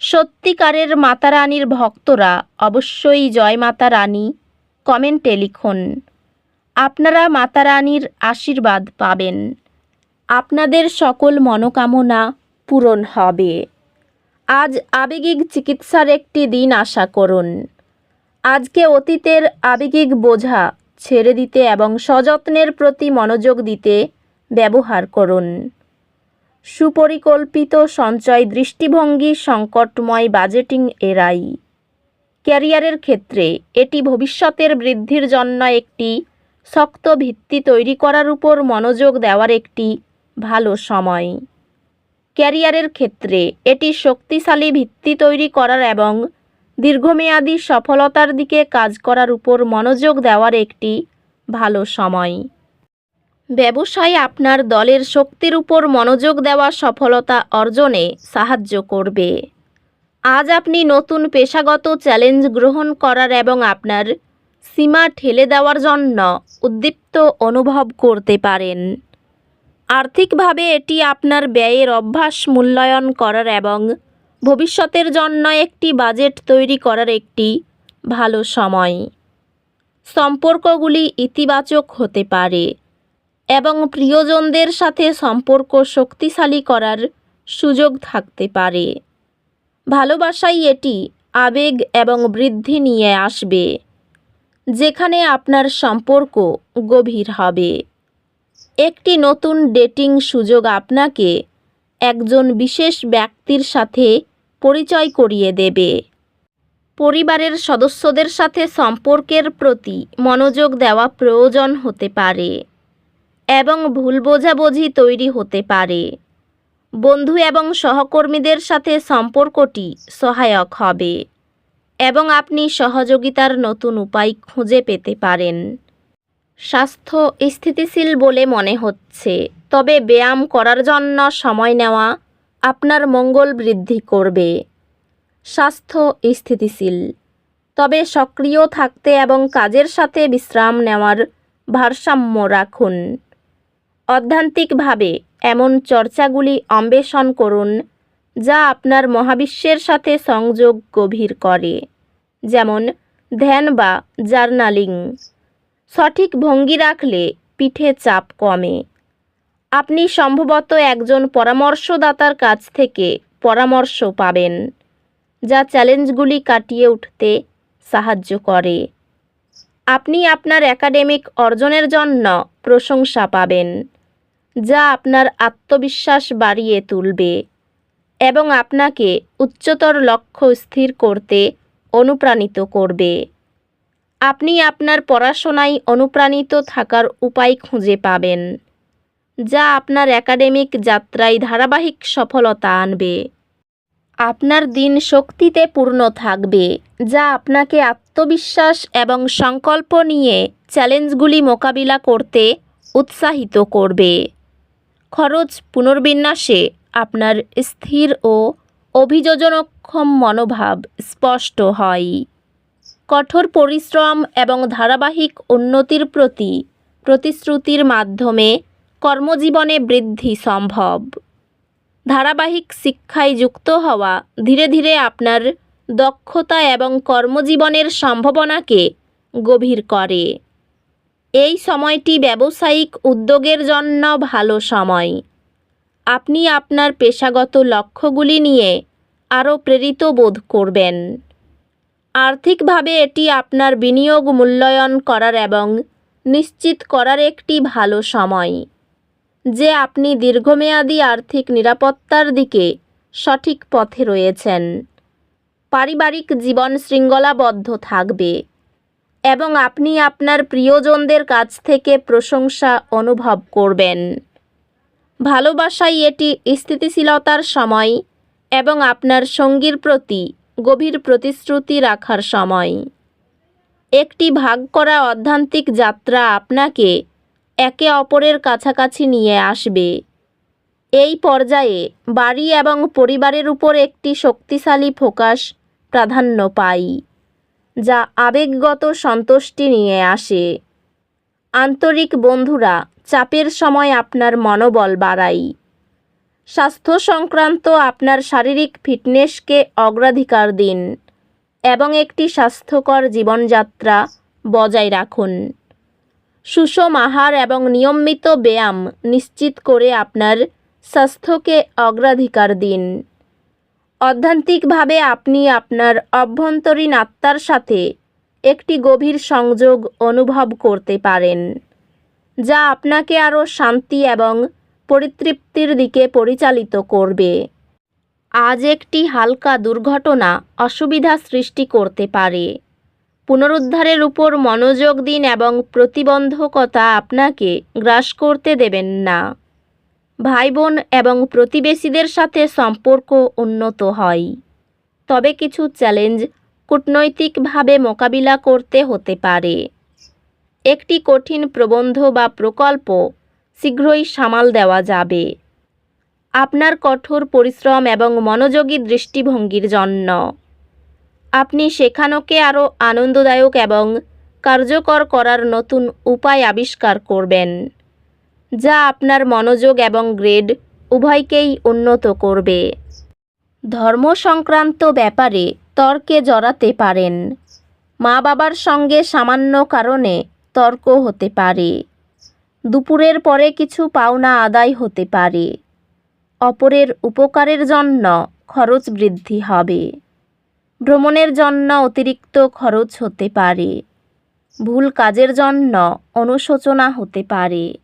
সত্যিকারের মাতা রানীর ভক্তরা অবশ্যই জয় মাতা রানী কমেন্টে লিখুন। আপনারা মাতা রানীর আশীর্বাদ পাবেন। আপনাদের সকল মনোকামনা পূরণ হবে। আজ আবেগিক চিকিৎসার একটি দিন আশা করুন। আজকে অতীতের আবেগিক বোঝা ছেড়ে দিতে এবং সযত্নের প্রতি মনোযোগ দিতে ব্যবহার করুন। সুপরিকল্পিত সঞ্চয় দৃষ্টিভঙ্গি সংকটময় বাজেটিং এরাই ক্যারিয়ারের ক্ষেত্রে এটি ভবিষ্যতের বৃদ্ধির জন্য একটি শক্ত ভিত্তি তৈরি করার উপর মনোযোগ দেওয়ার একটি ভালো সময়। ক্যারিয়ারের ক্ষেত্রে এটি শক্তিশালী ভিত্তি তৈরি করার এবং দীর্ঘমেয়াদী সফলতার দিকে কাজ করার উপর মনোযোগ দেওয়ার একটি ভালো সময়। ব্যবসায় আপনার দলের শক্তির উপর মনোযোগ দেওয়া সফলতা অর্জনে সাহায্য করবে। আজ আপনি নতুন পেশাগত চ্যালেঞ্জ গ্রহণ করার এবং আপনার সীমা ঠেলে দেওয়ার জন্য উদ্দীপ্ত অনুভব করতে পারেন। আর্থিকভাবে এটি আপনার ব্যয়ের অভ্যাস মূল্যায়ন করার এবং ভবিষ্যতের জন্য একটি বাজেট তৈরি করার একটি ভালো সময়। সম্পর্কগুলি ইতিবাচক হতে পারে। এবং প্রিয়জনদের সাথে সম্পর্ক শক্তিশালী করার সুযোগ থাকতে পারে। ভালোবাসাই এটি আবেগ এবং বৃদ্ধি নিয়ে আসবে, যেখানে আপনার সম্পর্ক গভীর হবে। একটি নতুন ডেটিং সুযোগ আপনাকে একজন বিশেষ ব্যক্তির সাথে পরিচয় করিয়ে দেবে। পরিবারের সদস্যদের সাথে সম্পর্কের প্রতি মনোযোগ দেওয়া প্রয়োজন হতে পারে। এবং ভুল বোঝাবুঝি তৈরি হতে পারে। বন্ধু এবং সহকর্মীদের সাথে সম্পর্কটি সহায়ক হবে এবং আপনি সহযোগিতার নতুন উপায় খুঁজে পেতে পারেন। স্বাস্থ্য স্থিতিশীল বলে মনে হচ্ছে, তবে ব্যায়াম করার জন্য সময় নেওয়া আপনার মঙ্গল বৃদ্ধি করবে। স্বাস্থ্য স্থিতিশীল, তবে সক্রিয় থাকতে এবং কাজের সাথে বিশ্রাম নেওয়ার ভারসাম্য রাখুন। অধ্যান্তিকভাবে এমন চর্চাগুলি অন্বেষণ করুন, যা আপনার মহাবিশ্বের সাথে সংযোগ গভীর করে, যেমন ধ্যান বা জার্নালিং। সঠিক ভঙ্গি রাখলে পিঠে চাপ কমে। আপনি সম্ভবত একজন পরামর্শদাতার কাছ থেকে পরামর্শ পাবেন, যা চ্যালেঞ্জগুলি কাটিয়ে উঠতে সাহায্য করে। আপনি আপনার একাডেমিক অর্জনের জন্য প্রশংসা পাবেন। যা আপনার আত্মবিশ্বাস বাড়িয়ে তুলবে এবং আপনাকে উচ্চতর লক্ষ্য স্থির করতে অনুপ্রাণিত করবে। আপনি আপনার পড়াশোনায় অনুপ্রাণিত থাকার উপায় খুঁজে পাবেন, যা আপনার একাডেমিক যাত্রায় ধারাবাহিক সফলতা আনবে। আপনার দিন শক্তিতে পূর্ণ থাকবে, যা আপনাকে আত্মবিশ্বাস এবং সংকল্প নিয়ে চ্যালেঞ্জগুলি মোকাবিলা করতে উৎসাহিত করবে। খরচ পুনর্বিন্যাসে আপনার স্থির ও অভিযোজনক্ষম মনোভাব স্পষ্ট হয়। কঠোর পরিশ্রম এবং ধারাবাহিক উন্নতির প্রতি প্রতিশ্রুতির মাধ্যমে কর্মজীবনে বৃদ্ধি সম্ভব। ধারাবাহিক শিক্ষায় যুক্ত হওয়া ধীরে ধীরে আপনার দক্ষতা এবং কর্মজীবনের সম্ভাবনাকে গভীর করে। এই সময়টি ব্যবসায়িক উদ্যোগের জন্য ভালো সময়। আপনি আপনার পেশাগত লক্ষ্যগুলি নিয়ে আরও প্রেরিত বোধ করবেন। আর্থিকভাবে এটি আপনার বিনিয়োগ মূল্যায়ন করার এবং নিশ্চিত করার একটি ভালো সময়। যে আপনি দীর্ঘমেয়াদী আর্থিক নিরাপত্তার দিকে সঠিক পথে রয়েছেন। পারিবারিক জীবন শৃঙ্খলাবদ্ধ থাকবে। এবং আপনি আপনার প্রিয়জনদের কাছ থেকে প্রশংসা অনুভব করবেন। ভালোবাসাই এটি স্থিতিশীলতার সময় এবং আপনার সঙ্গীর প্রতি গভীর প্রতিশ্রুতি রাখার সময়। একটি ভাগ করা অধ্যান্তিক যাত্রা আপনাকে একে অপরের কাছাকাছি নিয়ে আসবে। এই পর্যায়ে বাড়ি এবং পরিবারের উপর একটি শক্তিশালী ফোকাস প্রাধান্য পায় যা আবেগগত সন্তুষ্টি নিয়ে আসে। আন্তরিক বন্ধুরা, চাপের সময় আপনার মনোবল বাড়ায় স্বাস্থ্য সংক্রান্ত আপনার শারীরিক ফিটনেসকে অগ্রাধিকার দিন এবং একটি স্বাস্থ্যকর জীবনযাত্রা বজায় রাখুন। সুষম আহার এবং নিয়মিত ব্যায়াম নিশ্চিত করে আপনার স্বাস্থ্যকে অগ্রাধিকার দিন। অধ্যান্তিকভাবে আপনি আপনার অভ্যন্তরীণ আত্মার সাথে একটি গভীর সংযোগ অনুভব করতে পারেন, যা আপনাকে আরও শান্তি এবং পরিতৃপ্তির দিকে পরিচালিত করবে। আজ একটি হালকা দুর্ঘটনা অসুবিধা সৃষ্টি করতে পারে। পুনরুদ্ধারের উপর মনোযোগ দিন এবং প্রতিবন্ধকতা আপনাকে গ্রাস করতে দেবেন না। ভাই বোন এবং প্রতিবেশীদের সাথে সম্পর্ক উন্নত হয়। তবে কিছু চ্যালেঞ্জ কূটনৈতিকভাবে মোকাবিলা করতে হতে পারে। একটি কঠিন প্রবন্ধ বা প্রকল্প শীঘ্রই সামাল দেওয়া যাবে। আপনার কঠোর পরিশ্রম এবং মনোযোগী দৃষ্টিভঙ্গির জন্য। আপনি শেখানোকে আরও আনন্দদায়ক এবং কার্যকর করার নতুন উপায় আবিষ্কার করবেন। যা আপনার মনোযোগ এবং গ্রেড উভয়কেই উন্নত করবে। ধর্ম সংক্রান্ত ব্যাপারে তর্কে জড়াতে পারেন। মা বাবার সঙ্গে সামান্য কারণে তর্ক হতে পারে। দুপুরের পরে কিছু পাওনা আদায় হতে পারে। অপরের উপকারের জন্য খরচ বৃদ্ধি হবে। ভ্রমণের জন্য অতিরিক্ত খরচ হতে পারে। ভুল কাজের জন্য অনুশোচনা হতে পারে।